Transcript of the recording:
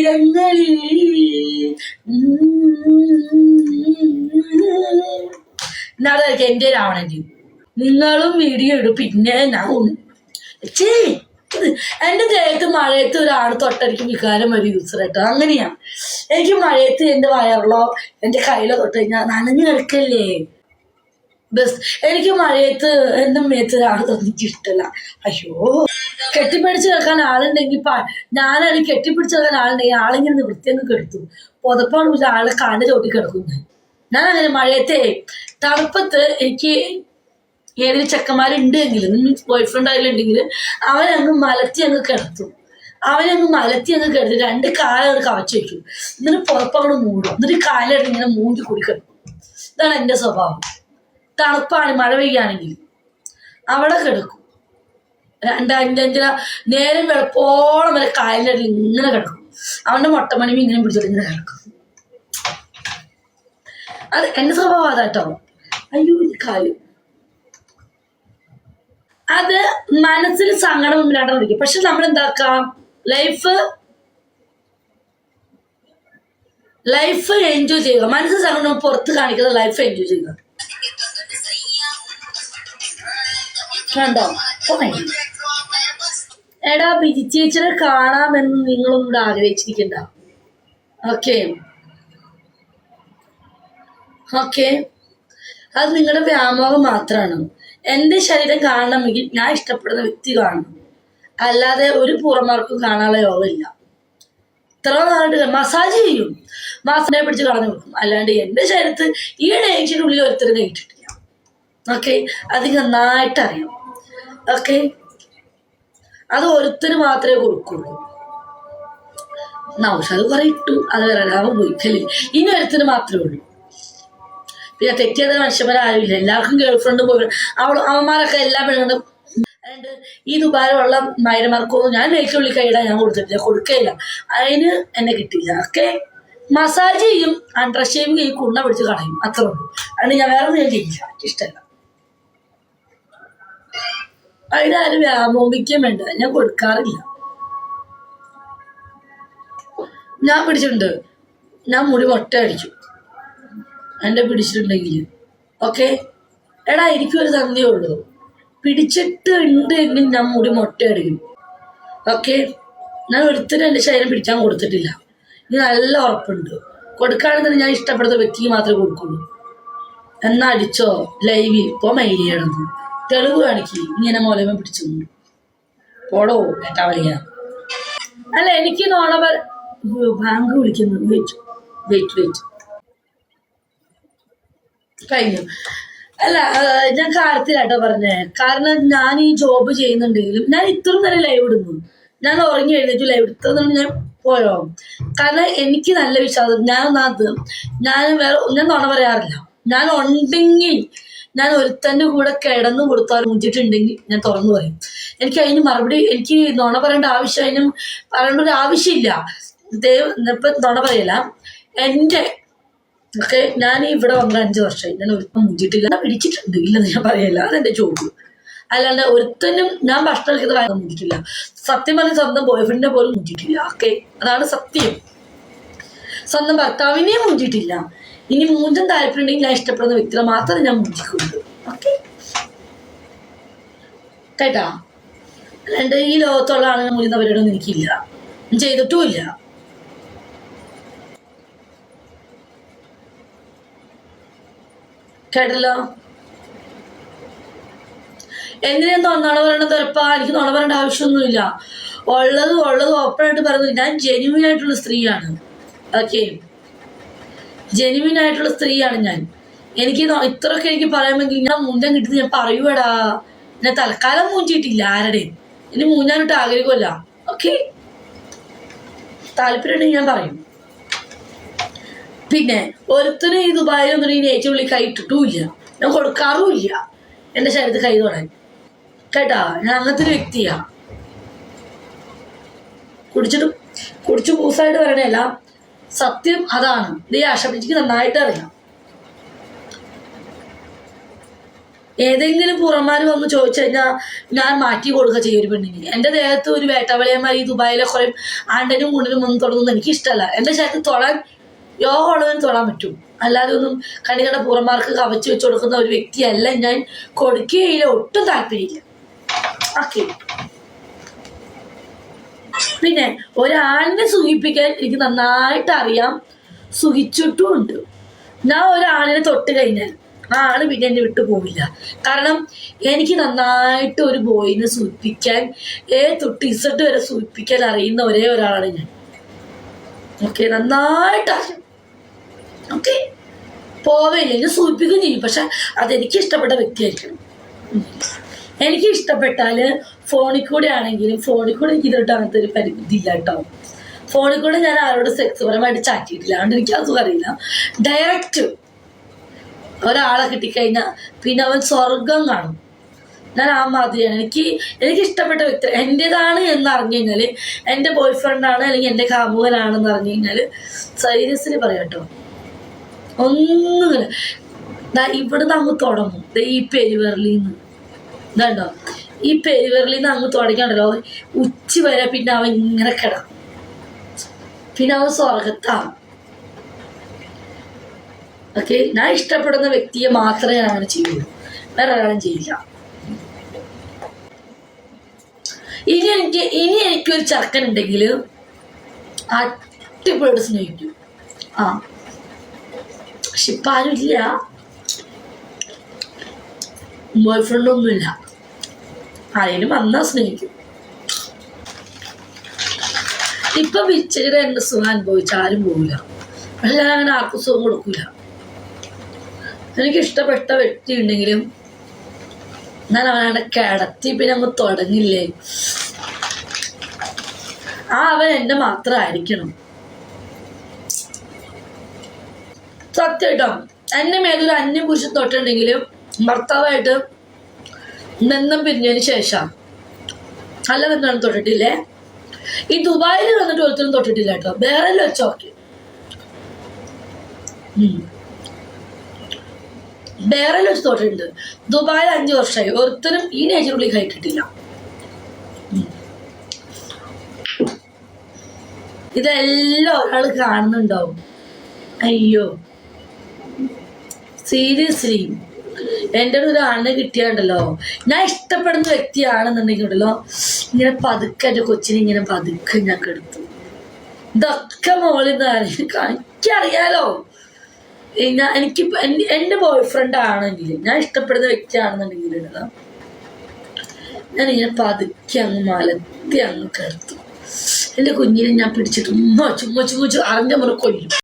തീരങ്ങളിൽ എന്നാളൊക്കെ എന്റെ രാവണന്റെ നിങ്ങളും വീഡിയോ ഇടും. പിന്നെ ഞാൻ ചേ എന്റെ ദേഹത്ത് മഴയത്ത് ഒരാൾ തൊട്ടടിക്ക് വികാരം ഒരു യൂസർ കേട്ടോ അങ്ങനെയാണ് എനിക്ക് മഴയത്ത് എന്റെ വയറിലോ എന്റെ കയ്യിലോ തൊട്ട് കഴിഞ്ഞാൽ നനഞ്ഞു കിടക്കല്ലേ. ബസ്. എനിക്ക് മഴയത്ത് എന്റെ മേത്ത് ഒരാൾ തൊന്നിക്ക് ഇഷ്ടമല്ല അയ്യോ. കെട്ടിപ്പിടിച്ച് കിടക്കാൻ ആളുണ്ടെങ്കിൽ ഞാനാണ് കെട്ടിപ്പിടിച്ച് കിടക്കാൻ ആളുണ്ടെങ്കിൽ ആളിങ്ങനെ നിവൃത്തിയൊന്നും കെടുത്തു. പുതപ്പാണ് ആളെ കാലിന്റെ ചോട്ടി കിടക്കുന്നത് ഞാൻ അങ്ങനെ മഴയത്തെ തണുപ്പത്ത് എനിക്ക് ഏതൊരു ചെക്കന്മാരുണ്ട് എങ്കിലും ബോയ് ഫ്രണ്ട് ആയാലുണ്ടെങ്കിൽ അവനങ്ങ് മലത്തി അങ്ങ് കിടത്തും. അവനങ്ങ് മലത്തി അങ്ങ് കിടത്തി രണ്ട് കാലങ്ങ് കവച്ചു വെക്കും. എന്നിട്ട് പുറപ്പങ്ങോട് മൂടും. എന്നിട്ട് കാലെടുത്ത് ഇങ്ങനെ മൂഞ്ചി കൂടി കിടക്കും. ഇതാണ് എന്റെ സ്വഭാവം. തണുപ്പാണ് മഴ പെയ്യുകയാണെങ്കിൽ അവിടെ കിടക്കും. രണ്ടഞ്ചഞ്ചര നേരം വെളുപ്പോളം വരെ അടിയിൽ ഇങ്ങനെ കിടക്കും. അവന്റെ മൊട്ടമണിമി ഇങ്ങനെ പിടിച്ചിട്ട് ഇങ്ങനെ കിടക്കും. അത് എന്റെ സ്വഭാവം അതാട്ടോ. അയ്യോ കാൽ അത് മനസ്സിൽ സങ്കടം ഇല്ലാണ്ട് നിൽക്കും പക്ഷെ നമ്മൾ എന്താക്കാം ലൈഫ് ലൈഫ് എൻജോയ് ചെയ്യുക. മനസ്സിൽ സങ്കടം പുറത്ത് കാണിക്കുന്ന ലൈഫ് എൻജോയ് ചെയ്യുക. കണ്ടോ. എടാ ബിജി ചേച്ചിനെ കാണാമെന്ന് നിങ്ങളും കൂടെ ആഗ്രഹിച്ചിരിക്കണ്ട. ഓക്കെ. ഓക്കെ. അത് നിങ്ങളുടെ വ്യാമോഹം മാത്രമാണ് എന്റെ ശരീരം കാണണമെങ്കിൽ ഞാൻ ഇഷ്ടപ്പെടുന്ന വ്യക്തി കാണണം. അല്ലാതെ ഒരു പുറമാർക്കും കാണാനുള്ള യോഗമില്ല. ഇത്ര നാളായിട്ട് മസാജ് ചെയ്യും. മാസനെ പിടിച്ച് കളഞ്ഞു കൊടുക്കും. അല്ലാണ്ട് എന്റെ ശരീരത്ത് ഈ ഡേഞ്ചിന്റെ ഉള്ളിൽ ഒരുത്തരും കഴിച്ചിട്ടില്ല ഓക്കെ? അത് നന്നായിട്ട് അറിയാം. ഓക്കെ അത് ഒരുത്തിന് മാത്രമേ കൊടുക്കുള്ളൂ. നൗഷാദ് കുറെ ഇട്ടു. അത് വരാൻ പോയി. അല്ലേ? ഇനി ഒരുത്തിന് മാത്രമേ ഉള്ളൂ. പിന്നെ തെറ്റിയത് മനുഷ്യന്മാരാരുമില്ല. എല്ലാവർക്കും ഗേൾ ഫ്രണ്ട്. പോയി അവൾ അവന്മാരൊക്കെ എല്ലാ പെണ്ണുങ്ങളും അതുകൊണ്ട് ഈ ദുബായിലുള്ള മൈരമാർക്കൊന്നും ഞാൻ നെയ്ക്ക് വിളി കൈയിടാൻ ഞാൻ കൊടുത്തിട്ടില്ല. കൊടുക്കയില്ല. അതിന് എന്നെ കിട്ടിയില്ല. ഓക്കെ മസാജ് ചെയ്യും. അണ്ടർ ഷേവിങ് ചെയ്യും. കുണ്ണ പിടിച്ച് കളയും. അത്രേ ഉള്ളൂ. അതുകൊണ്ട് ഞാൻ വേറെ ഒന്നും ഞാൻ ചെയ്യില്ല. ഇഷ്ടമല്ല അതിനാരും വ്യാമോഹിക്കാൻ വേണ്ട. ഞാൻ കൊടുക്കാറില്ല. ഞാൻ പിടിച്ചിട്ടുണ്ട്. ഞാൻ മുടി മൊട്ട അടിച്ചു. എന്നെ പിടിച്ചിട്ടുണ്ടെങ്കിൽ. ഓക്കെ? എടാ എനിക്കൊരു സന്ധ്യ ഉള്ളൂ. പിടിച്ചിട്ട് ഉണ്ട് എങ്കിൽ ഞാൻ മുടി മൊട്ട അടിക്കും. ഓക്കെ? ഞാൻ ഒരുത്തരും എന്റെ ശരീരം പിടിക്കാൻ കൊടുത്തിട്ടില്ല. ഇത് നല്ല ഉറപ്പുണ്ട്. കൊടുക്കുകയാണെന്ന് ഞാൻ ഇഷ്ടപ്പെടുന്ന വ്യക്തിക്ക് മാത്രമേ കൊടുക്കുള്ളൂ. എന്നാ അടിച്ചോ? ലൈവിൽ. ഇപ്പോൾ മെയിൽ ചെയ്യണമെന്ന് തെളിവ് കാണിക്കും. ഇങ്ങനെ മോലമ പിടിച്ചു പോടോ ഏട്ടാ വലിയ അല്ല എനിക്ക് നോളവർ ബാങ്ക് വിളിക്കുന്നു. വെയിറ്റ് വെയിറ്റ് വെയിറ്റ് കഴിഞ്ഞു. അല്ല ഞാൻ കാര്യത്തിലാട്ടോ പറഞ്ഞേ. കാരണം ഞാൻ ഈ ജോബ് ചെയ്യുന്നുണ്ടെങ്കിലും ഞാൻ ഇത്ര നേരം ലൈവ് ഇടുന്നു. ഞാൻ ഉറങ്ങി എഴുന്നേറ്റ് ലൈവ് നേരം ഞാൻ പോയോ? കാരണം എനിക്ക് നല്ല വിശ്വാസം. ഞാൻ ഒന്നാമത് ഞാൻ വേറെ ഞാൻ നുണ പറയാറില്ല. ഞാൻ ഉണ്ടെങ്കിൽ ഞാൻ ഒരുത്തന്റെ കൂടെ കിടന്നു കൊടുത്താൽ മുഞ്ചിട്ടുണ്ടെങ്കിൽ ഞാൻ തുറന്നു പറയും. എനിക്ക് അതിന് മറുപടി എനിക്ക് നുണ പറയേണ്ട ആവശ്യം അതിനും പറയേണ്ട ഒരു ആവശ്യമില്ല. ദൈവം ഇപ്പം നുണ പറയില്ല എന്റെ ഒക്കെ ഞാൻ ഇവിടെ വന്ന അഞ്ച് വർഷമായി. ഞാൻ ഒരുത്തം മുഞ്ചിട്ടില്ല. പിടിച്ചിട്ടുണ്ട് ഇല്ലെന്ന് ഞാൻ പറയല്ല. അതെന്റെ ചോദ്യം. അല്ലാണ്ട് ഒരുത്തനും ഞാൻ ഭക്ഷണം കഴിക്കുന്ന കാര്യം മുഞ്ചിട്ടില്ല. സത്യം പറഞ്ഞ സ്വന്തം ബോയ് ഫ്രണ്ടിനെ പോലും മുഞ്ചിട്ടില്ല. ഓക്കെ അതാണ് സത്യം. സ്വന്തം ഭർത്താവിനെയും മുഞ്ചിട്ടില്ല. ഇനി മൂന്നും താല്പര്യം ഉണ്ടെങ്കിൽ ഞാൻ ഇഷ്ടപ്പെടുന്ന വ്യക്തികളെ മാത്രമേ ഞാൻ മുഞ്ചിക്കുള്ളൂ ഓക്കെ കേട്ടാ? അല്ലാണ്ട് ഈ ലോകത്തുള്ള ആളുകൾ മൂല്യുന്നവരോടൊന്നും എനിക്കില്ല. ചെയ്തിട്ടുമില്ല. കേട്ടല്ലോ? എന്തിനാ നുണ പറയണത് ഉറപ്പാ എനിക്ക് നുണ പറയേണ്ട ആവശ്യമൊന്നുമില്ല. ഉള്ളത് ഉള്ളത് ഓപ്പണായിട്ട് പറയുന്നത് ഞാൻ ജെന്യൂൻ ആയിട്ടുള്ള സ്ത്രീയാണ്. ഓക്കെ ജെന്യൂൻ ആയിട്ടുള്ള സ്ത്രീയാണ് ഞാൻ. എനിക്ക് ഇത്രയൊക്കെ എനിക്ക് പറയാമെങ്കിൽ ഞാൻ മുഞ്ചാൻ കിട്ടുന്നത് ഞാൻ പറയൂടാ ഞാൻ തൽക്കാലം മൂഞ്ചിയിട്ടില്ല ആരുടെയും. ഇനി മൂഞ്ഞാനിട്ട് ആഗ്രഹമല്ല. ഓക്കെ താല്പര്യമുണ്ടെങ്കിൽ ഞാൻ പറയും. പിന്നെ ഒരുത്തനും ഈ ദുബായിലൊന്നും ഈ നേച്ചുള്ളി കൈ ഇട്ടിട്ടുമില്ല. ഞാൻ കൊടുക്കാറുമില്ല. എന്റെ ശരീരത്തിൽ കൈ തൊടാൻ. കേട്ടാ? ഞാൻ അങ്ങനത്തെ ഒരു വ്യക്തിയാ. കുടിച്ചിട്ട് കുടിച്ച് പൂസായിട്ട് പറയണല്ല സത്യം അതാണ്. നീ ഈ ആശപ്പിച്ചിക്ക് നന്നായിട്ട് അറിയാം. ഏതെങ്കിലും പുറമാർ വന്ന് ചോദിച്ചു കഴിഞ്ഞാൽ ഞാൻ മാറ്റി കൊടുക്കുക ചെയ്യും ഒരു പെണ്ണിന്. എന്റെ ദേഹത്ത് ഒരു വേട്ടവളയന്മാർ ഈ ദുബായിലെ കുറേ ആണ്ടനും മുണ്ടിനും ഒന്നും തുടങ്ങുന്നത് എനിക്ക് ഇഷ്ടമല്ല എന്റെ ശരീരത്തിൽ തൊടാൻ യോഗമുള്ളവന് തൊടാൻ പറ്റും. അല്ലാതെ ഒന്നും കണികട പുറമാർക്ക് കവച്ച് വെച്ച് കൊടുക്കുന്ന ഒരു വ്യക്തിയല്ല ഞാൻ. കൊടുക്കുകയില്ല ഒട്ടും താല്പര്യമില്ല. ഓക്കെ. പിന്നെ ഒരാളിനെ സുഖിപ്പിക്കാൻ എനിക്ക് നന്നായിട്ട് അറിയാം. സുഖിച്ചിട്ടും ഉണ്ട്. ഞാൻ ഒരാളിനെ തൊട്ട് കഴിഞ്ഞാൽ ആ ആൾ പിന്നെ എന്നെ വിട്ടു പോവില്ല. കാരണം എനിക്ക് നന്നായിട്ട് ഒരു ബോയിനെ സൂചിപ്പിക്കാൻ ഏ തൊട്ട് ഇസട്ട് വരെ സൂചിപ്പിക്കാൻ അറിയുന്ന ഒരേ ഒരാളാണ് ഞാൻ. ഓക്കെ നന്നായിട്ട് അറിയാം. ഓക്കെ പോവേ സൂചിപ്പിക്കുകയും ചെയ്യും. പക്ഷെ അതെനിക്ക് ഇഷ്ടപ്പെട്ട വ്യക്തിയായിരിക്കണം. എനിക്ക് ഇഷ്ടപ്പെട്ടാൽ ഫോണിൽ കൂടെ ആണെങ്കിലും ഫോണിൽ കൂടെ എനിക്ക് ഇതിട്ട് അങ്ങനത്തെ ഒരു പരിമിതി ഇല്ല കേട്ടോ ഫോണിൽ കൂടെ ഞാൻ ആരോട് സെക്സ് പരമായിട്ട് ചാറ്റിയിട്ടില്ല അതുകൊണ്ട് എനിക്ക് അസുഖം അറിയില്ല. ഡയറക്റ്റ് ഒരാളെ കിട്ടിക്കഴിഞ്ഞാൽ പിന്നെ അവൻ സ്വർഗം കാണും. ഞാൻ ആ മാതിരിയാണ്. എനിക്ക് എനിക്ക് ഇഷ്ടപ്പെട്ട വ്യക്തി എന്റെതാണ് എന്ന് അറിഞ്ഞു കഴിഞ്ഞാൽ എന്റെ ബോയ് ഫ്രണ്ടാണ് അല്ലെങ്കിൽ എന്റെ കാമുകനാണെന്ന് അറിഞ്ഞു കഴിഞ്ഞാൽ സീരിയസ്ലി പറയാം കേട്ടോ ഒന്നും ഇവിടുന്ന് അങ്ങ് തുടങ്ങും. ഈ പെരുവരലിൽ നിന്ന് ഇതാണ്ടോ? ഈ പെരുവരലിൽ നിന്ന് അങ്ങ് തുടങ്ങിയുണ്ടല്ലോ ഉച്ച വരെ പിന്നെ അവൻ ഇങ്ങനെ കിടക്കും. പിന്നെ അവൻ സ്വർഗത്താണ് ഓക്കെ? ഞാൻ ഇഷ്ടപ്പെടുന്ന വ്യക്തിയെ മാത്രമേ ഞാൻ അങ്ങനെ ചെയ്യുള്ളൂ. വേറെ ഒരാളും ചെയ്യില്ല. ഇനി എനിക്ക് ഇനി എനിക്കൊരു ചെറുക്കൻ ഉണ്ടെങ്കിൽ അടിപൊളിയായിട്ട് സ്നേഹിക്കും. ആ. പക്ഷെ ഇപ്പം ആരുമില്ല. ബോയ് ഫ്രണ്ടൊന്നുമില്ല ആരെങ്കിലും വന്നാൽ സ്നേഹിക്കും. ഇപ്പൊ വിച്ചയുടെ എന്റെ സുഖം അനുഭവിച്ച ആരും പോകില്ല പക്ഷെ ഞാൻ അങ്ങനെ ആർക്കും സുഖം കൊടുക്കില്ല എനിക്ക് ഇഷ്ടപ്പെട്ട വ്യക്തി ഉണ്ടെങ്കിലും ഞാൻ അവനവിടെ കിടത്തി പിന്നെ അങ്ങ് തുടങ്ങില്ലേ? ആ അവൻ എന്നെ മാത്രമായിരിക്കണം സത്യം കേട്ടോ എന്നെ മേലൊരു അന്യ പുരുഷൻ തൊട്ടുണ്ടെങ്കിലും ഭർത്താവായിട്ട് നിന്നും പിരിഞ്ഞതിന് ശേഷം നല്ല ബന്ധമാണ് തൊട്ടിട്ടില്ലേ? ഈ ദുബായിൽ വന്നിട്ട് ഒരുത്തരും തൊട്ടിട്ടില്ല കേട്ടോ. വേറെ വെച്ചോ വേറെ വെച്ച് തൊട്ടിട്ടുണ്ട്. ദുബായിൽ അഞ്ചു വർഷമായി. ഒരുത്തരും ഈ നേച്ചറുള്ളിൽ കയറ്റിട്ടില്ല. ഇതെല്ലാം ഒരാൾ കാണുന്നുണ്ടാവും. അയ്യോ. സീരിയസ്ലി. എന്റെ ഒരു ആണ് കിട്ടിയാണ്ടല്ലോ ഞാൻ ഇഷ്ടപ്പെടുന്ന വ്യക്തിയാണെന്നുണ്ടെങ്കിൽ ഉണ്ടല്ലോ ഇങ്ങനെ പതുക്കെ എന്റെ കൊച്ചിനെ ഇങ്ങനെ പതുക്കെ ഞാൻ കെടുത്തു ഇതൊക്കെ മോളിൽ നിന്ന് എനിക്കറിയാലോ ഞാൻ എനിക്ക് എന്റെ ബോയ് ഫ്രണ്ട് ആണെങ്കിൽ ഞാൻ ഇഷ്ടപ്പെടുന്ന വ്യക്തിയാണെന്നുണ്ടെങ്കിൽ ഉണ്ടല്ലോ ഞാൻ ഇങ്ങനെ പതുക്കെ അങ്ങ് മലത്തി അങ്ങ് കെടുത്തു എന്റെ കുഞ്ഞിനെ ഞാൻ പിടിച്ചിട്ട് ഉമ്മ ചുമ്മ ചുമ്മ അറിഞ്ഞ മുറ കൊല്ലും